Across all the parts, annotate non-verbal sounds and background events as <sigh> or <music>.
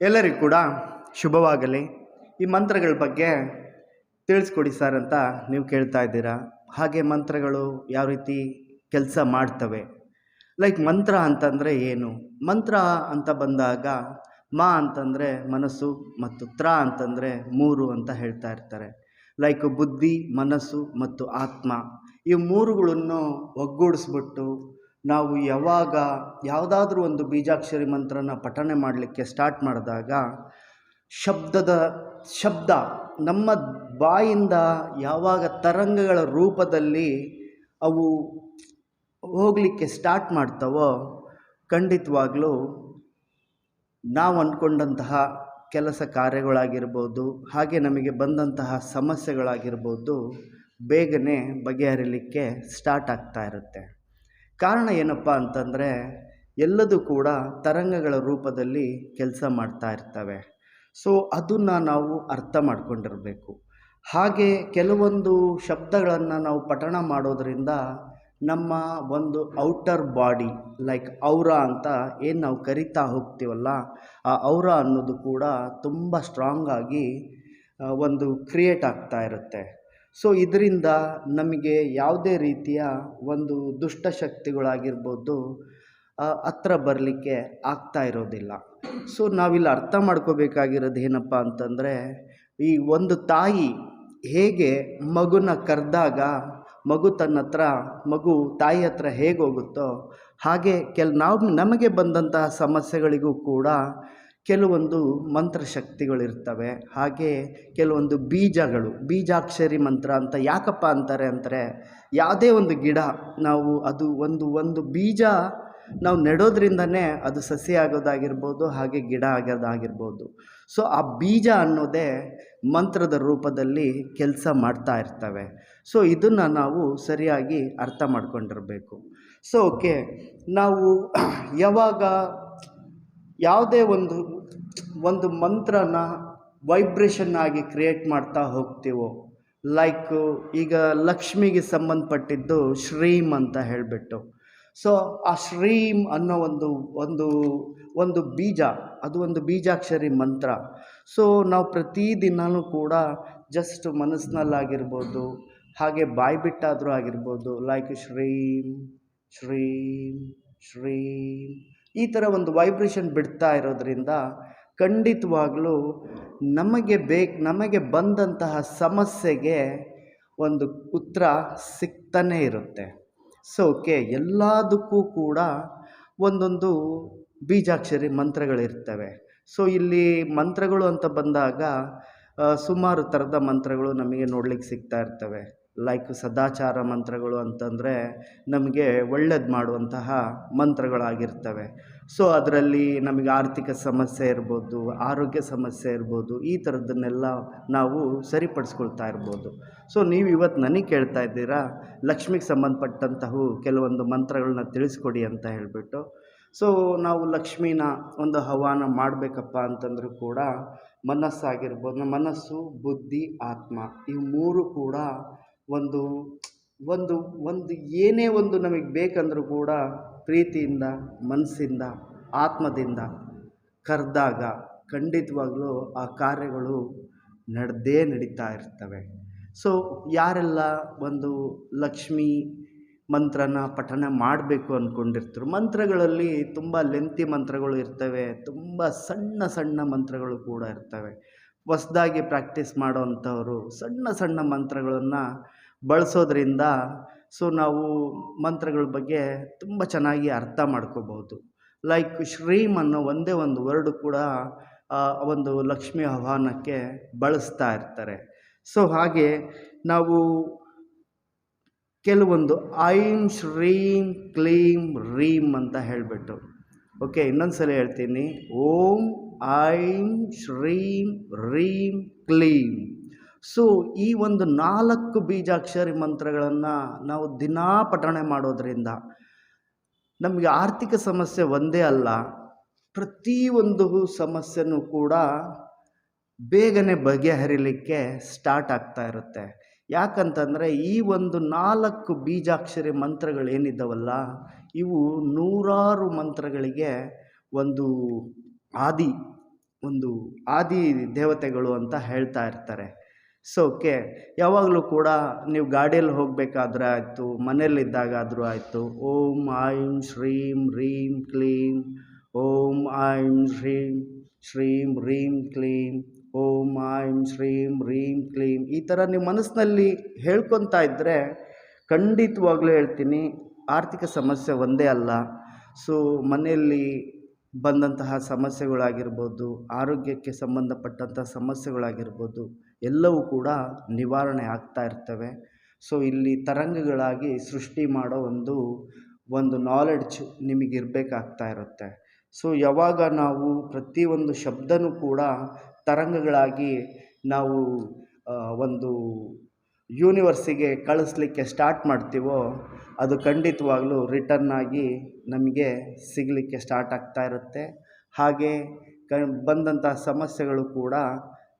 ಎಲ್ಲರಿಗೂ ಕೂಡ ಶುಭವಾಗಲಿ. ಈ ಮಂತ್ರಗಳ ಬಗ್ಗೆ ತಿಳಿಸ್ಕೊಡಿ ಸರ್ ಅಂತ ನೀವು ಕೇಳ್ತಾ ಇದ್ದೀರಾ. ಹಾಗೆ ಮಂತ್ರಗಳು ಯಾವ ರೀತಿ ಕೆಲಸ ಮಾಡ್ತವೆ. ಲೈಕ್ ಮಂತ್ರ ಅಂತಂದರೆ ಏನು? ಮಂತ್ರ ಅಂತ ಬಂದಾಗ ಮಾ ಅಂತಂದರೆ ಮನಸ್ಸು ಮತ್ತು ತ್ರ ಅಂತಂದರೆ ಮೂರು ಅಂತ ಹೇಳ್ತಾ ಇರ್ತಾರೆ. ಲೈಕ್ ಬುದ್ಧಿ, ಮನಸ್ಸು ಮತ್ತು ಆತ್ಮ. ಈ ಮೂರುಗಳನ್ನು ಒಗ್ಗೂಡಿಸ್ಬಿಟ್ಟು ನಾವು ಯಾವಾಗ ಯಾವುದಾದ್ರೂ ಒಂದು ಬೀಜಾಕ್ಷರಿ ಮಂತ್ರನ ಪಠನೆ ಮಾಡಲಿಕ್ಕೆ ಸ್ಟಾರ್ಟ್ ಮಾಡಿದಾಗ ಶಬ್ದದ ಶಬ್ದ ನಮ್ಮ ಬಾಯಿಂದ ಯಾವಾಗ ತರಂಗಗಳ ರೂಪದಲ್ಲಿ ಅವು ಹೋಗಲಿಕ್ಕೆ ಸ್ಟಾರ್ಟ್ ಮಾಡ್ತವೋ ಖಂಡಿತವಾಗ್ಲೂ ನಾವು ಅಂದ್ಕೊಂಡಂತಹ ಕೆಲಸ ಕಾರ್ಯಗಳಾಗಿರ್ಬೋದು, ಹಾಗೆ ನಮಗೆ ಬಂದಂತಹ ಸಮಸ್ಯೆಗಳಾಗಿರ್ಬೋದು ಬೇಗನೆ ಬಗೆಹರಿಲಿಕ್ಕೆ ಸ್ಟಾರ್ಟ್ ಆಗ್ತಾ ಇರುತ್ತೆ. ಕಾರಣ ಏನಪ್ಪ ಅಂತಂದರೆ ಎಲ್ಲದೂ ಕೂಡ ತರಂಗಗಳ ರೂಪದಲ್ಲಿ ಕೆಲಸ ಮಾಡ್ತಾ ಇರ್ತವೆ. ಸೊ ಅದನ್ನು ನಾವು ಅರ್ಥ ಮಾಡ್ಕೊಂಡಿರಬೇಕು. ಹಾಗೆ ಕೆಲವೊಂದು ಶಬ್ದಗಳನ್ನು ನಾವು ಪಠಣ ಮಾಡೋದರಿಂದ ನಮ್ಮ ಒಂದು ಔಟರ್ ಬಾಡಿ ಲೈಕ್ ಔರ ಅಂತ ಏನು ನಾವು ಕರಿತಾ ಹೋಗ್ತೀವಲ್ಲ, ಆ ಔರ ಅನ್ನೋದು ಕೂಡ ತುಂಬ ಸ್ಟ್ರಾಂಗ್ ಆಗಿ ಒಂದು ಕ್ರಿಯೇಟ್ ಆಗ್ತಾ ಇರುತ್ತೆ. ಸೊ ಇದರಿಂದ ನಮಗೆ ಯಾವುದೇ ರೀತಿಯ ಒಂದು ದುಷ್ಟಶಕ್ತಿಗಳಾಗಿರ್ಬೋದು ಹತ್ರ ಬರಲಿಕ್ಕೆ ಆಗ್ತಾ ಇರೋದಿಲ್ಲ. ಸೊ ನಾವಿಲ್ಲಿ ಅರ್ಥ ಮಾಡ್ಕೋಬೇಕಾಗಿರೋದು ಏನಪ್ಪ ಅಂತಂದರೆ, ಈ ಒಂದು ತಾಯಿ ಹೇಗೆ ಮಗುನ ಕರೆದಾಗ, ಮಗು ತನ್ನ ಹತ್ರ, ಮಗು ತಾಯಿ ಹತ್ರ ಹೇಗೆ ಹೋಗುತ್ತೋ, ಹಾಗೆ ಕೆಲ, ನಾವು ನಮಗೆ ಬಂದಂತಹ ಸಮಸ್ಯೆಗಳಿಗೂ ಕೂಡ ಕೆಲವೊಂದು ಮಂತ್ರಶಕ್ತಿಗಳಿರ್ತವೆ. ಹಾಗೆ ಕೆಲವೊಂದು ಬೀಜಗಳು, ಬೀಜಾಕ್ಷರಿ ಮಂತ್ರ ಅಂತ ಯಾಕಪ್ಪ ಅಂತಾರೆ ಅಂದರೆ ಯಾವುದೇ ಒಂದು ಗಿಡ, ನಾವು ಅದು ಒಂದು ಒಂದು ಬೀಜ ನಾವು ನೆಡೋದ್ರಿಂದನೇ ಅದು ಸಸಿ ಆಗೋದಾಗಿರ್ಬೋದು, ಹಾಗೆ ಗಿಡ ಆಗೋದಾಗಿರ್ಬೋದು. ಸೊ ಆ ಬೀಜ ಅನ್ನೋದೇ ಮಂತ್ರದ ರೂಪದಲ್ಲಿ ಕೆಲಸ ಮಾಡ್ತಾ ಇರ್ತವೆ. ಸೊ ಇದನ್ನು ನಾವು ಸರಿಯಾಗಿ ಅರ್ಥ ಮಾಡ್ಕೊಂಡಿರಬೇಕು. ಸೊ ಓಕೆ ನಾವು <clears throat> ಯಾವಾಗ ಯಾವುದೇ ಒಂದು ಒಂದು ಮಂತ್ರನ ವೈಬ್ರೇಷನ್ ಆಗಿ ಕ್ರಿಯೇಟ್ ಮಾಡ್ತಾ ಹೋಗ್ತೀವೋ. ಲೈಕ್ ಈಗ ಲಕ್ಷ್ಮಿಗೆ ಸಂಬಂಧಪಟ್ಟಿದ್ದು ಶ್ರೀಮ್ ಅಂತ ಹೇಳಿಬಿಟ್ಟು. ಸೊ ಆ ಶ್ರೀಮ್ ಅನ್ನೋ ಒಂದು ಒಂದು ಒಂದು ಬೀಜ, ಅದು ಒಂದು ಬೀಜಾಕ್ಷರಿ ಮಂತ್ರ. ಸೊ ನಾವು ಪ್ರತಿದಿನವೂ ಕೂಡ ಜಸ್ಟ್ ಮನಸ್ಸಿನಲ್ಲಾಗಿರ್ಬೋದು, ಹಾಗೆ ಬಾಯಿ ಬಿಟ್ಟಾದರೂ ಆಗಿರ್ಬೋದು ಲೈಕ್ ಶ್ರೀಮ್ ಶ್ರೀಮ್ ಶ್ರೀಮ್ ಈ ಥರ ಒಂದು ವೈಬ್ರೇಷನ್ ಬಿಡ್ತಾ ಇರೋದ್ರಿಂದ ಖಂಡಿತವಾಗಲೂ ನಮಗೆ ಬೇಕು, ನಮಗೆ ಬಂದಂತಹ ಸಮಸ್ಯೆಗೆ ಒಂದು ಉತ್ತರ ಸಿಗ್ತಾನೇ ಇರುತ್ತೆ. ಸೊ ಓಕೆ ಎಲ್ಲದಕ್ಕೂ ಕೂಡ ಒಂದೊಂದು ಬೀಜಾಕ್ಷರಿ ಮಂತ್ರಗಳಿರ್ತವೆ. ಸೊ ಇಲ್ಲಿ ಮಂತ್ರಗಳು ಅಂತ ಬಂದಾಗ ಸುಮಾರು ಥರದ ಮಂತ್ರಗಳು ನಮಗೆ ನೋಡ್ಲಿಕ್ಕೆ ಸಿಗ್ತಾ ಇರ್ತವೆ. ಲೈಕ್ ಸದಾಚಾರ ಮಂತ್ರಗಳು ಅಂತಂದರೆ ನಮಗೆ ಒಳ್ಳೇದು ಮಾಡುವಂತಹ ಮಂತ್ರಗಳಾಗಿರ್ತವೆ. ಸೊ ಅದರಲ್ಲಿ ನಮಗೆ ಆರ್ಥಿಕ ಸಮಸ್ಯೆ ಇರ್ಬೋದು, ಆರೋಗ್ಯ ಸಮಸ್ಯೆ ಇರ್ಬೋದು, ಈ ಥರದ್ದನ್ನೆಲ್ಲ ನಾವು ಸರಿಪಡಿಸ್ಕೊಳ್ತಾ ಇರ್ಬೋದು. ಸೊ ನೀವು ಇವತ್ತು ನನಗೆ ಕೇಳ್ತಾ ಇದ್ದೀರಾ, ಲಕ್ಷ್ಮಿಗೆ ಸಂಬಂಧಪಟ್ಟಂತಹ ಕೆಲವೊಂದು ಮಂತ್ರಗಳನ್ನ ತಿಳಿಸ್ಕೊಡಿ ಅಂತ ಹೇಳಿಬಿಟ್ಟು. ಸೊ ನಾವು ಲಕ್ಷ್ಮಿನ ಒಂದು ಹವಾನ ಮಾಡಬೇಕಪ್ಪ ಅಂತಂದರೂ ಕೂಡ ಮನಸ್ಸಾಗಿರ್ಬೋದು, ಮನಸ್ಸು, ಬುದ್ಧಿ, ಆತ್ಮ, ಇವು ಮೂರು ಕೂಡ ಒಂದು ಒಂದು ಒಂದು ಏನೇ ಒಂದು ನಮಗೆ ಬೇಕಂದರೂ ಕೂಡ ಪ್ರೀತಿಯಿಂದ ಮನಸ್ಸಿಂದ ಆತ್ಮದಿಂದ ಕರೆದಾಗ ಖಂಡಿತವಾಗ್ಲೂ ಆ ಕಾರ್ಯಗಳು ನಡೆದೇ ನಡೀತಾ ಇರ್ತವೆ. ಸೊ ಯಾರೆಲ್ಲ ಒಂದು ಲಕ್ಷ್ಮಿ ಮಂತ್ರನ ಪಠನ ಮಾಡಬೇಕು ಅಂದ್ಕೊಂಡಿರ್ತರು ಮಂತ್ರಗಳಲ್ಲಿ ತುಂಬ ಲೆಂತಿ ಮಂತ್ರಗಳು ಇರ್ತವೆ, ತುಂಬ ಸಣ್ಣ ಸಣ್ಣ ಮಂತ್ರಗಳು ಕೂಡ ಇರ್ತವೆ. ಹೊಸ್ದಾಗಿ ಪ್ರಾಕ್ಟೀಸ್ ಮಾಡೋವಂಥವ್ರು ಸಣ್ಣ ಸಣ್ಣ ಮಂತ್ರಗಳನ್ನು ಬಳಸೋದ್ರಿಂದ ಸೊ ನಾವು ಮಂತ್ರಗಳ ಬಗ್ಗೆ ತುಂಬ ಚೆನ್ನಾಗಿ ಅರ್ಥ ಮಾಡ್ಕೋಬಹುದು ಲೈಕ್ ಶ್ರೀಮ್ ಅನ್ನೋ ಒಂದೇ ಒಂದು ವರ್ಡ್ ಕೂಡ ಒಂದು ಲಕ್ಷ್ಮಿ ಆಹ್ವಾನಕ್ಕೆ ಬಳಸ್ತಾ ಇರ್ತಾರೆ. ಸೊ ಹಾಗೆ ನಾವು ಕೆಲವೊಂದು ಐಂ ಶ್ರೀಂ ಕ್ಲೀಂ ರೀಂ ಅಂತ ಹೇಳಿಬಿಟ್ಟು ಓಕೆ ಇನ್ನೊಂದು ಸಲ ಹೇಳ್ತೀನಿ. ಓಂ ಐಂ ಶ್ರೀಂ ರೀಂ ಕ್ಲೀಂ. ಸೊ ಈ ಒಂದು ನಾಲ್ಕು ಬೀಜಾಕ್ಷರಿ ಮಂತ್ರಗಳನ್ನು ನಾವು ದಿನಾ ಪಠಣೆ ಮಾಡೋದರಿಂದ ನಮಗೆ ಆರ್ಥಿಕ ಸಮಸ್ಯೆ ಒಂದೇ ಅಲ್ಲ, ಪ್ರತಿಯೊಂದು ಸಮಸ್ಯೆನೂ ಕೂಡ ಬೇಗನೆ ಬಗೆಹರಿಲಿಕ್ಕೆ ಸ್ಟಾರ್ಟ್ ಆಗ್ತಾ ಇರುತ್ತೆ. ಯಾಕಂತಂದರೆ ಈ ಒಂದು ನಾಲ್ಕು ಬೀಜಾಕ್ಷರಿ ಮಂತ್ರಗಳೇನಿದ್ದಾವಲ್ಲ ಇವು ನೂರಾರು ಮಂತ್ರಗಳಿಗೆ ಒಂದು ಆದಿ ಒಂದು ಆದಿ ದೇವತೆಗಳು ಅಂತ ಹೇಳ್ತಾ ಇರ್ತಾರೆ. ಸೊ ಓಕೆ ಯಾವಾಗಲೂ ಕೂಡ ನೀವು ಗಾಡಿಯಲ್ಲಿ ಹೋಗಬೇಕಾದ್ರೆ ಆಯಿತು, ಮನೆಯಲ್ಲಿದ್ದಾಗಾದರೂ ಆಯಿತು, ಓಂ ಐಂ ಶ್ರೀಂ ರೀಂ ಕ್ಲೀಂ, ಓಂ ಐಂ ಶ್ರೀಂ ಶ್ರೀಂ ರೀಂ ಕ್ಲೀಂ, ಓಂ ಐಂ ಶ್ರೀಂ ರೀಂ ಕ್ಲೀಂ. ಈ ಥರ ನೀವು ಮನಸ್ಸಿನಲ್ಲಿ ಹೇಳ್ಕೊತಾ ಇದ್ದರೆ ಖಂಡಿತವಾಗ್ಲೂ ಹೇಳ್ತೀನಿ, ಆರ್ಥಿಕ ಸಮಸ್ಯೆ ಒಂದೇ ಅಲ್ಲ. ಸೊ ಮನೆಯಲ್ಲಿ ಬಂದಂತಹ ಸಮಸ್ಯೆಗಳಾಗಿರ್ಬೋದು, ಆರೋಗ್ಯಕ್ಕೆ ಸಂಬಂಧಪಟ್ಟಂಥ ಸಮಸ್ಯೆಗಳಾಗಿರ್ಬೋದು, ಎಲ್ಲವೂ ಕೂಡ ನಿವಾರಣೆ ಆಗ್ತಾ ಇರ್ತವೆ. ಸೊ, ಇಲ್ಲಿ ತರಂಗಗಳಾಗಿ ಸೃಷ್ಟಿ ಮಾಡೋ ಒಂದು ಒಂದು ನಾಲೆಡ್ಜ್ ನಿಮಗಿರಬೇಕಾಗ್ತಾ ಇರುತ್ತೆ. ಸೊ, ಯಾವಾಗ ನಾವು ಪ್ರತಿಯೊಂದು ಶಬ್ದನೂ ಕೂಡ ತರಂಗಗಳಾಗಿ ನಾವು ಒಂದು ಯೂನಿವರ್ಸಿಗೆ ಕಳಿಸ್ಲಿಕ್ಕೆ ಸ್ಟಾರ್ಟ್ ಮಾಡ್ತೀವೋ, ಅದು ಖಂಡಿತವಾಗ್ಲೂ ರಿಟರ್ನ್ ಆಗಿ ನಮಗೆ ಸಿಗಲಿಕ್ಕೆ ಸ್ಟಾರ್ಟ್ ಆಗ್ತಾ ಇರುತ್ತೆ. ಹಾಗೆ ಕ ಬಂದಂಥ ಸಮಸ್ಯೆಗಳು ಕೂಡ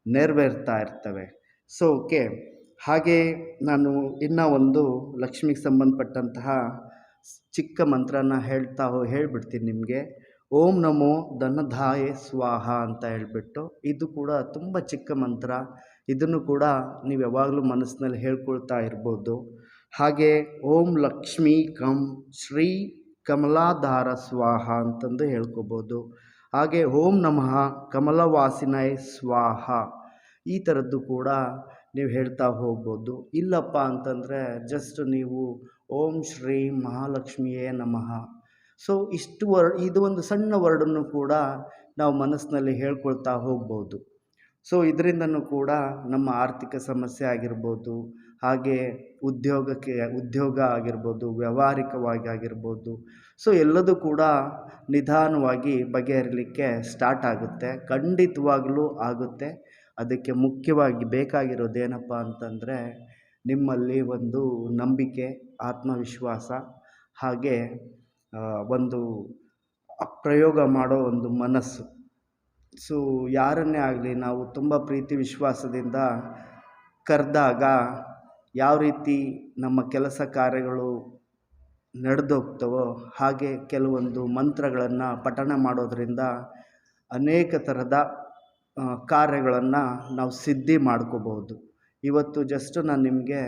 ನೆರವೇರ್ತಾ ಇರ್ತವೆ. ಸೊ ಓಕೆ ಹಾಗೆ ನಾನು ಇನ್ನೂ ಒಂದು ಲಕ್ಷ್ಮಿಗೆ ಸಂಬಂಧಪಟ್ಟಂತಹ ಚಿಕ್ಕ ಮಂತ್ರನ ಹೇಳ್ತಾ ಹೇಳ್ಬಿಡ್ತೀನಿ ನಿಮಗೆ. ಓಂ ನಮೋ ಧನಧಾಯ ಸ್ವಾಹ ಅಂತ ಹೇಳಿಬಿಟ್ಟು, ಇದು ಕೂಡ ತುಂಬ ಚಿಕ್ಕ ಮಂತ್ರ. ಇದನ್ನು ಕೂಡ ನೀವು ಯಾವಾಗಲೂ ಮನಸ್ಸಿನಲ್ಲಿ ಹೇಳ್ಕೊಳ್ತಾ ಇರ್ಬೋದು. ಹಾಗೆ ಓಂ ಲಕ್ಷ್ಮೀ ಕಂ ಶ್ರೀ ಕಮಲಾಧಾರ ಸ್ವಾಹ ಅಂತಂದು ಹೇಳ್ಕೊಬೋದು. ಹಾಗೆ ಓಂ ನಮಃ ಕಮಲವಾಸಿನೈ ಸ್ವಾಹ ಈ ಥರದ್ದು ಕೂಡ ನೀವು ಹೇಳ್ತಾ ಹೋಗ್ಬೋದು. ಇಲ್ಲಪ್ಪ ಅಂತಂದರೆ ಜಸ್ಟ್ ನೀವು ಓಂ ಶ್ರೀ ಮಹಾಲಕ್ಷ್ಮಿಯೇ ನಮಃ. ಸೊ ಇಷ್ಟು ವರ್ಡ್ ಇದು ಒಂದು ಸಣ್ಣ ವರ್ಡನ್ನು ಕೂಡ ನಾವು ಮನಸ್ಸಿನಲ್ಲಿ ಹೇಳ್ಕೊಳ್ತಾ ಹೋಗ್ಬೋದು. ಸೊ ಇದರಿಂದನೂ ಕೂಡ ನಮ್ಮ ಆರ್ಥಿಕ ಸಮಸ್ಯೆ ಆಗಿರ್ಬೋದು, ಹಾಗೆ ಉದ್ಯೋಗಕ್ಕೆ, ಉದ್ಯೋಗ ಆಗಿರ್ಬೋದು, ವ್ಯಾವಹಾರಿಕವಾಗಿ ಆಗಿರ್ಬೋದು. ಸೊ ಎಲ್ಲದೂ ಕೂಡ ನಿಧಾನವಾಗಿ ಬಗೆಹರಿಲಿಕ್ಕೆ ಸ್ಟಾರ್ಟ್ ಆಗುತ್ತೆ, ಖಂಡಿತವಾಗಲೂ ಆಗುತ್ತೆ. ಅದಕ್ಕೆ ಮುಖ್ಯವಾಗಿ ಬೇಕಾಗಿರೋದೇನಪ್ಪ ಅಂತಂದರೆ, ನಿಮ್ಮಲ್ಲಿ ಒಂದು ನಂಬಿಕೆ, ಆತ್ಮವಿಶ್ವಾಸ, ಹಾಗೆ ಒಂದು ಪ್ರಯೋಗ ಮಾಡೋ ಒಂದು ಮನಸ್ಸು. ಸೊ ಯಾರನ್ನೇ ಆಗಲಿ ನಾವು ತುಂಬ ಪ್ರೀತಿ ವಿಶ್ವಾಸದಿಂದ ಕರೆದಾಗ ಯಾವ ರೀತಿ ನಮ್ಮ ಕೆಲಸ ಕಾರ್ಯಗಳು ನಡೆದೋಗ್ತವೋ ಹಾಗೆ ಕೆಲವೊಂದು ಮಂತ್ರಗಳನ್ನು ಪಠಣ ಮಾಡೋದರಿಂದ ಅನೇಕ ಥರದ ಕಾರ್ಯಗಳನ್ನು ನಾವು ಸಿದ್ಧಿ ಮಾಡ್ಕೋಬಹುದು. ಇವತ್ತು ಜಸ್ಟ್ ನಾನು ನಿಮಗೆ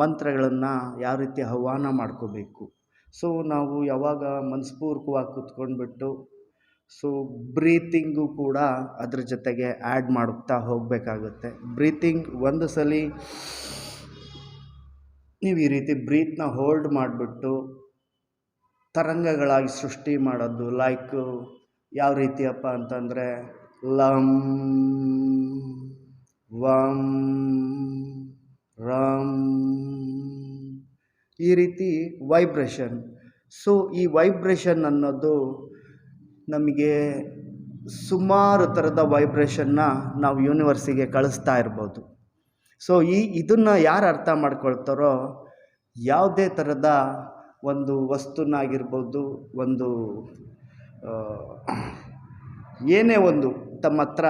ಮಂತ್ರಗಳನ್ನು ಯಾವ ರೀತಿ ಆಹ್ವಾನ ಮಾಡ್ಕೋಬೇಕು. ಸೊ ನಾವು ಯಾವಾಗ ಮನಸ್ಪೂರ್ವಕವಾಗಿ ಕೂತ್ಕೊಂಡ್ಬಿಟ್ಟು ಸೊ ಬ್ರೀತಿಂಗು ಕೂಡ ಅದ್ರ ಜೊತೆಗೆ ಆ್ಯಡ್ ಮಾಡುತ್ತಾ ಹೋಗಬೇಕಾಗುತ್ತೆ. ಬ್ರೀತಿಂಗ್ ಒಂದು ಸಲ ನೀವು ಈ ರೀತಿ ಬ್ರೀತ್ನ ಹೋಲ್ಡ್ ಮಾಡಿಬಿಟ್ಟು ತರಂಗಗಳಾಗಿ ಸೃಷ್ಟಿ ಮಾಡೋದು ಲೈಕ್ ಯಾವ ರೀತಿಯಪ್ಪ ಅಂತಂದರೆ ಲಂ, ವಂ, ರಂ ಈ ರೀತಿ ವೈಬ್ರೇಷನ್ ಸೊ ಈ ವೈಬ್ರೇಷನ್ ಅನ್ನೋದು ನಮಗೆ ಸುಮಾರು ಥರದ ವೈಬ್ರೇಷನ್ನ ನಾವು ಯೂನಿವರ್ಸಿಗೆ ಕಳಿಸ್ತಾ ಇರ್ಬೋದು. ಸೊ ಈ ಇದನ್ನು ಯಾರು ಅರ್ಥ ಮಾಡ್ಕೊಳ್ತಾರೋ ಯಾವುದೇ ಥರದ ಒಂದು ವಸ್ತುನಾಗಿರ್ಬೋದು, ಒಂದು ಏನೇ ಒಂದು ತಮ್ಮ ಹತ್ರ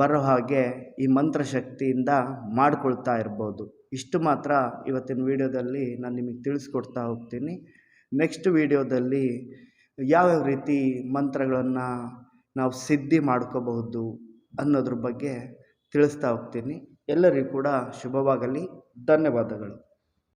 ಬರೋ ಹಾಗೆ ಈ ಮಂತ್ರಶಕ್ತಿಯಿಂದ ಮಾಡ್ಕೊಳ್ತಾ ಇರ್ಬೋದು. ಇಷ್ಟು ಮಾತ್ರ ಇವತ್ತಿನ ವಿಡಿಯೋದಲ್ಲಿ ನಾನು ನಿಮಗೆ ತಿಳಿಸ್ಕೊಡ್ತಾ ಹೋಗ್ತೀನಿ. ನೆಕ್ಸ್ಟ್ ವೀಡಿಯೋದಲ್ಲಿ ಯಾವ್ಯಾವ ರೀತಿ ಮಂತ್ರಗಳನ್ನು ನಾವು ಸಿದ್ಧಿ ಮಾಡ್ಕೋಬಹುದು ಅನ್ನೋದ್ರ ಬಗ್ಗೆ ತಿಳಿಸ್ತಾ ಹೋಗ್ತೀನಿ. ಎಲ್ಲರಿಗೂ ಕೂಡ ಶುಭವಾಗಲಿ. ಧನ್ಯವಾದಗಳು.